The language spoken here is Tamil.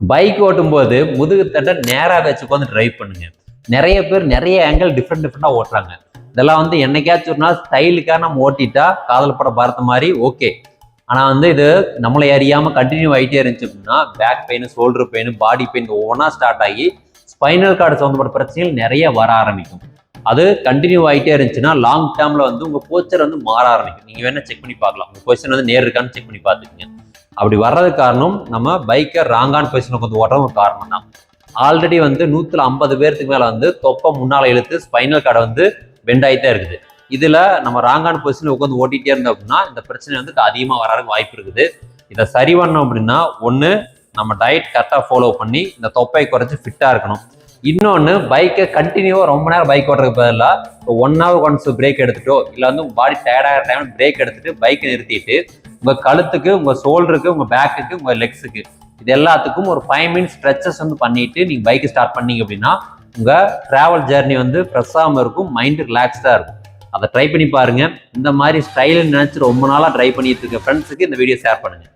பைக் ஓட்டும்போது முதுகு தட்டை நேராக வச்சு உட்காந்து டிரைவ் பண்ணுங்க. நிறைய பேர் நிறைய ஆங்கிள் டிஃப்ரெண்ட் டிஃப்ரெண்டாக ஓட்டுறாங்க. இதெல்லாம் வந்து என்னைக்காச்சும் ஒரு நாள் ஸ்டைலுக்காக நம்ம ஓட்டிட்டா காதல் படம் பார்த்த மாதிரி ஓகே ஆனால் வந்து இது நம்மளை அறியாமல் கண்டினியூ ஆகிட்டே இருந்துச்சு அப்படின்னா back pain shoulder pain body pain ஒவ்வொன்றா ஸ்டார்ட் ஆகி ஸ்பைனல் கார்டு சம்மந்தப்பட்ட பிரச்சனைகள் நிறைய வர ஆரம்பிக்கும். அது கண்டினியூ ஆகிட்டே இருந்துச்சுன்னா லாங் டேர்மில் வந்து உங்கள் போச்சர் வந்து மாற ஆரம்பிக்கும். நீங்கள் வேணால் செக் பண்ணி பார்க்கலாம். உங்கள் பொசிஷன் வந்து நேர் இருக்கான்னு செக் பண்ணி பார்த்துக்கோங்க. அப்படி வர்றதுக்கு காரணம் நம்ம பைக்கை ராங்கான பொசிஷனுக்கு வந்து ஓட்டுறது ஒரு காரணம் தான் ஆல்ரெடி வந்து நூற்றுல ஐம்பது பேர்த்துக்கு மேலே வந்து தொப்பை முன்னால் இழுத்து ஸ்பைனல் கார்டை வந்து பெண்ட் ஆகிட்டே இருக்குது. இதில் நம்ம ராங்கான பொசிஷனில் உட்காந்து ஓட்டிகிட்டே இருந்தோம் அப்படின்னா இந்த பிரச்சனை வந்து அதிகமாக வர்றதுக்கு வாய்ப்பு இருக்குது. இதை சரி பண்ணோம் அப்படின்னா ஒன்று நம்ம டயட் கரெக்டாக ஃபாலோ பண்ணி இந்த தொப்பையை குறைச்சி ஃபிட்டாக இருக்கணும். இன்னொன்று பைக்கை கண்டினியூவாக ரொம்ப நேரம் பைக் ஓட்டுறதுக்கு பதிலாக இப்போ ஒன் ஹவர் ஒன்ஸ் பிரேக் எடுத்துட்டோ இல்லை வந்து பாடி டயர்டாகிற டைம் பிரேக் எடுத்துட்டு பைக்கை நிறுத்திட்டு உங்கள் கழுத்துக்கு உங்கள் ஷோல்டருக்கு உங்கள் பேக்குக்கு உங்கள் லெக்ஸுக்கு இது எல்லாத்துக்கும் ஒரு ஃபைவ் மினிட்ஸ் ஸ்ட்ரெச்சஸ் வந்து பண்ணிட்டு நீங்கள் பைக் ஸ்டார்ட் பண்ணீங்க அப்படின்னா உங்கள் ட்ராவல் ஜேர்னி வந்து ஃப்ரெஷ்ஷாகவும் இருக்கும் மைண்டு ரிலாக்ஸ்டாக இருக்கும். அதை ட்ரை பண்ணி பாருங்க. இந்த மாதிரி ஸ்டைல் நினச்சி ரொம்ப நாளாக ட்ரை பண்ணிட்டு இருக்க ஃப்ரெண்ட்ஸுக்கு இந்த வீடியோ ஷேர் பண்ணுங்க.